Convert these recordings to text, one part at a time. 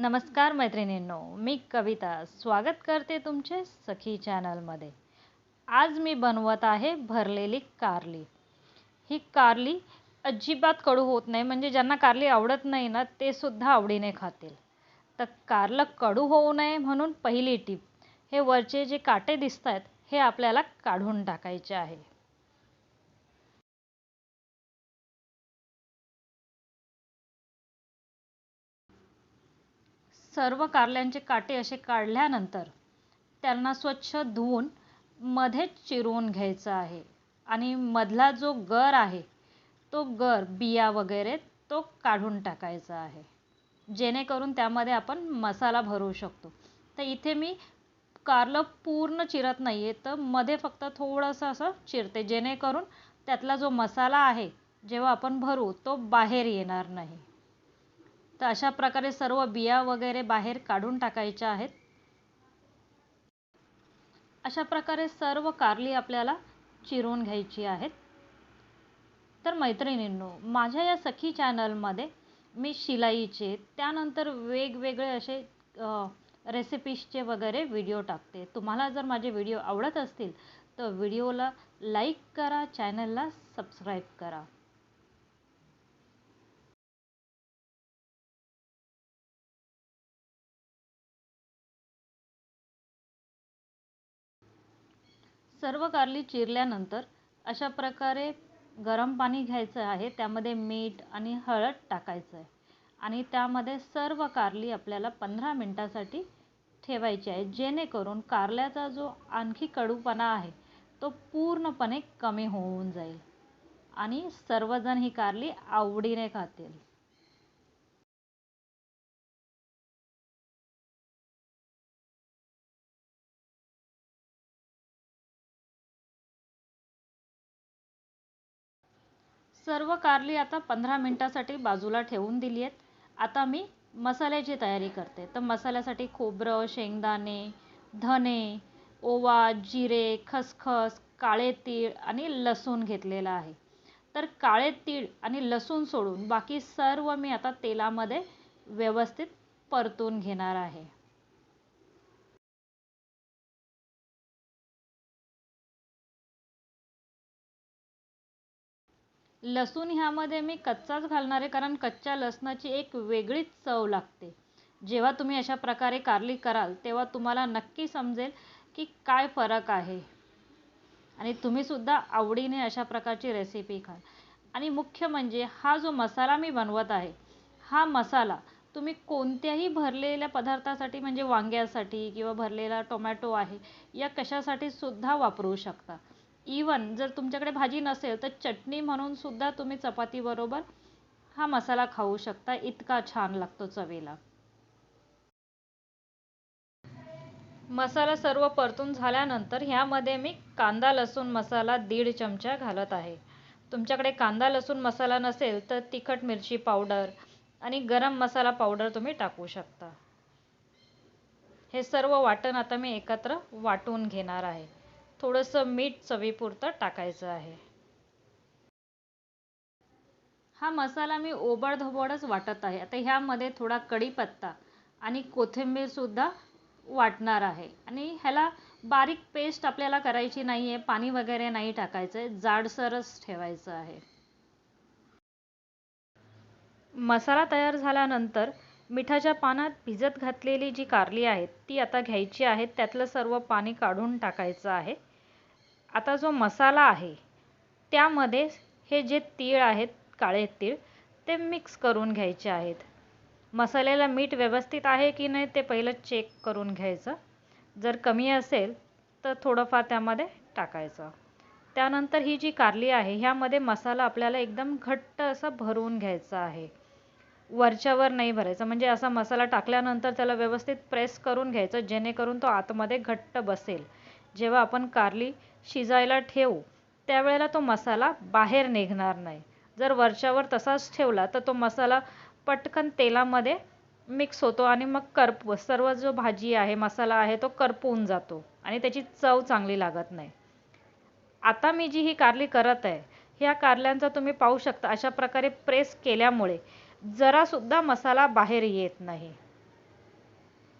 नमस्कार मैत्रिणींनो मी कविता. स्वागत करते तुमचे सखी चॅनलमध्ये. आज मी बनवत आहे भरलेली कारली. ही कारली अजिबात कडू होत नाही म्हणजे ज्यांना कारली आवडत नाही ना ते सुद्धा आवडीने खातील. तर कारलं कडू होऊ नये म्हणून पहिली टीप हे वरचे जे काटे दिसत आहेत हे आपल्याला काढून टाकायचे आहे. सर्व कारल्यांचे काटे असे काढल्यानंतर त्यांना स्वच्छ धुवून मध्येच चिरून घ्यायचं आहे. आणि मधला जो गर आहे तो गर बिया वगैरे तो काढून टाकायचा आहे. जेणेकरून त्यामध्ये आपण मसाला भरू शकतो. तर इथे मी कारलं पूर्ण चिरत नाही आहे तर मध्ये फक्त थोडंसं असं चिरते. जेणेकरून त्यातला जो मसाला आहे जेव्हा आपण भरू तो बाहेर येणार नाही. तर अशा प्रकारे सर्व बिया वगैरे बाहेर काढून टाकायच्या आहेत. अशा प्रकारे सर्व कारली आपल्याला चिरून घ्यायची आहेत. तर मैत्रिणींनो माझ्या या सखी चॅनलमध्ये मी शिलाईचे त्यानंतर वेगवेगळे असे रेसिपीजचे वगैरे व्हिडिओ टाकते. तुम्हाला जर माझे व्हिडिओ आवडत असतील तर व्हिडिओला लाईक करा चॅनलला सबस्क्राईब करा. सर्व कारली चिरल्यानंतर अशा प्रकारे गरम पाणी घ्यायचं आहे. त्यामध्ये मीठ आणि हळद टाकायचं आहे. आणि त्यामध्ये सर्व कारली आपल्याला पंधरा मिनटासाठी ठेवायची आहे. जेणेकरून कारल्याचा जो आणखी कडूपणा आहे तो पूर्णपणे कमी होऊन जाईल. आणि सर्वजण ही कारली आवडीने खातील. सर्व कारली आता पंधरा मिनटासाठी बाजूला ठेवून दिली आहेत. आता मी मसाल्याची तयारी करते. तर मसाल्यासाठी खोबरं शेंगदाणे धने ओवा जिरे खसखस काळे तीळ आणि लसूण घेतलेला आहे. तर काळे तीळ आणि लसूण सोडून बाकी सर्व मी आता तेलामध्ये व्यवस्थित परतून घेणार आहे. लसूण ह्यामध्ये मी कच्चाच घालणार आहे कारण कच्च्या लसणाची एक वेगळीच चव लागते. जेव्हा तुम्ही अशा प्रकारे कारली कराल तेव्हा तुम्हाला नक्की समजेल की काय फरक आहे. आणि तुम्हीसुद्धा आवडीने अशा प्रकारची रेसिपी खाल. आणि मुख्य म्हणजे हा जो मसाला मी बनवत आहे हा मसाला तुम्ही कोणत्याही भरलेल्या पदार्थासाठी म्हणजे वांग्यासाठी किंवा भरलेला टोमॅटो आहे या कशासाठी सुद्धा वापरू शकता. इवन जर तुमच्याकडे भाजी नसेल तर चटणी म्हणून सुद्धा तुम्ही चपातीबरोबर हा मसाला खाऊ शकता. इतका छान लागतो चवीला. मसाला सर्व परतून झाल्यानंतर ह्यामध्ये मी कांदा लसूण मसाला दीड चमचा घालत आहे. तुमच्याकडे कांदा लसूण मसाला नसेल तर तिखट मिरची पावडर आणि गरम मसाला पावडर तुम्ही टाकू शकता. हे सर्व वाटण आता मी एकत्र वाटून घेणार आहे. थोडंसं मीठ चवीपुरतं टाकायचं आहे. हा मसाला मी ओबडधोबडच वाटत आहे. आता ह्यामध्ये थोडा कढीपत्ता आणि कोथिंबीरसुद्धा वाटणार आहे. आणि ह्याला बारीक पेस्ट आपल्याला करायची नाही आहे पाणी वगैरे नाही टाकायचं आहे जाडसरच ठेवायचं आहे. मसाला तयार झाल्यानंतर मिठाच्या पानात भिजत घातलेली जी कारली आहेत ती आता घ्यायची आहे त्यातलं सर्व पाणी काढून टाकायचं आहे. आता जो मसाला आहे त्यामध्ये हे जे तीळ आहेत काळे तीळ ते मिक्स करून घ्यायचे आहेत. मसाल्याला मीठ व्यवस्थित आहे की नाही ते पहिलं चेक करून घ्यायचं. जर कमी असेल तर थोडंफार त्यामध्ये टाकायचं. त्यानंतर ही जी कारली आहे ह्यामध्ये मसाला आपल्याला एकदम घट्ट असं भरून घ्यायचा आहे. वरच्यावर नाही भरायचा म्हणजे असा मसाला टाकल्यानंतर त्याला व्यवस्थित प्रेस करून घ्यायचं जेणेकरून तो आतमध्ये घट्ट बसेल. जेव्हा आपण कारली शिजायला ठेवू त्यावेळेला तो मसाला बाहेर निघणार नाही. जर वरच्यावर तसाच ठेवला तर तो मसाला पटकन तेलामध्ये मिक्स होतो आणि मग करप सर्व जो भाजी आहे मसाला आहे तो करपून जातो आणि त्याची चव चांगली लागत नाही. आता मी जी ही कारली करत आहे ह्या कारल्यांचा तुम्ही पाहू शकता अशा प्रकारे प्रेस केल्यामुळे जरासुद्धा मसाला बाहेर येत नाही.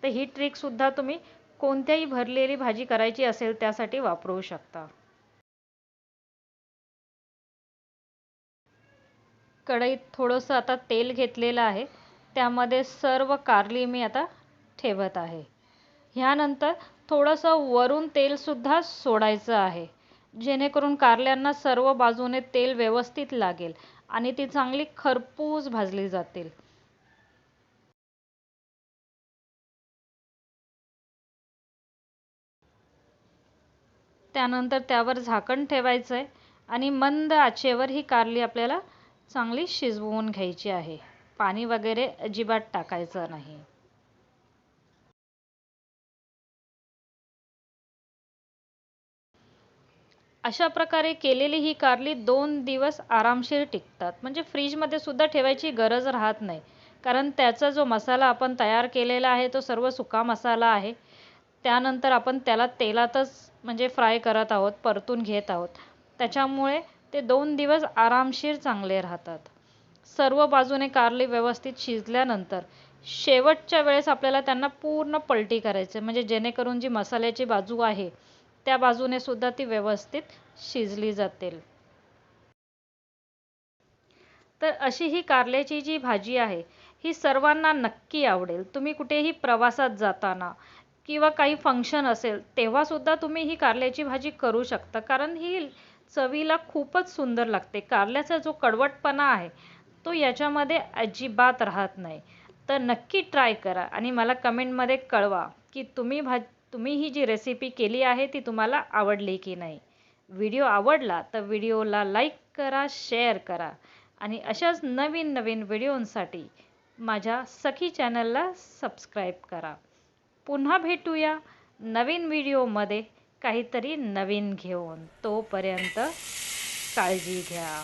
तर ही ट्रिकसुद्धा तुम्ही कोणत्याही भरलेली भाजी करायची असेल त्यासाठी वापरू शकता. कढईत थोडंसं आता तेल घेतलेलं आहे. त्यामध्ये सर्व कारली मी आता ठेवत आहे. ह्यानंतर थोडंसं वरून तेलसुद्धा सोडायचं आहे. जेणेकरून कारल्यांना सर्व बाजूने तेल व्यवस्थित लागेल आणि ती चांगली खरपूस भाजली जातील. त्यानंतर त्यावर झाकण ठेवायचं आहे आणि मंद आचेवर ही कारली आपल्याला चांगली शिजवून घ्यायची आहे. पाणी वगैरे अजिबात टाकायचं नाही. अशा प्रकारे केलेली ही कारली दोन दिवस आरामशीर टिकतात. म्हणजे फ्रीजमध्ये सुद्धा ठेवायची गरज राहत नाही. कारण त्याचा जो मसाला आपण तयार केलेला आहे तो सर्व सुका मसाला आहे. त्यानंतर आपण त्याला तेलातच म्हणजे फ्राय करत आहोत परतून घेत आहोत. त्याच्यामुळे ते दोन दिवस आरामशीर चांगले राहतात. सर्व बाजूने कारली व्यवस्थित शिजल्यानंतर शेवटच्या वेळेस आपल्याला त्यांना पूर्ण पलटी करायचे म्हणजे जेणेकरून जी मसाल्याची बाजू आहे त्या बाजूने सुद्धा ती व्यवस्थित शिजली जातील. तर अशी ही कारल्याची जी भाजी आहे ही सर्वांना नक्की आवडेल. तुम्ही कुठेही प्रवासात जाताना किंवा काही फंक्शन असेल तेव्हासुद्धा तुम्ही ही कारल्याची भाजी करू शकता. कारण ही चवीला खूपच सुंदर लागते. कारल्याचा जो कडवटपणा आहे तो याच्यामध्ये अजिबात राहत नाही. तर नक्की ट्राय करा आणि मला कमेंटमध्ये कळवा की तुम्ही भा तुम्ही ही जी रेसिपी केली आहे ती तुम्हाला आवडली की नाही. व्हिडिओ आवडला तर व्हिडिओला लाईक करा शेअर करा आणि अशाच नवीन नवीन व्हिडिओंसाठी माझ्या सखी चॅनलला सबस्क्राईब करा. पुन्हा भेटूया नवीन व्हिडिओमध्ये. काहीतरी नवीन घेऊन तोपर्यंत काळजी घ्या.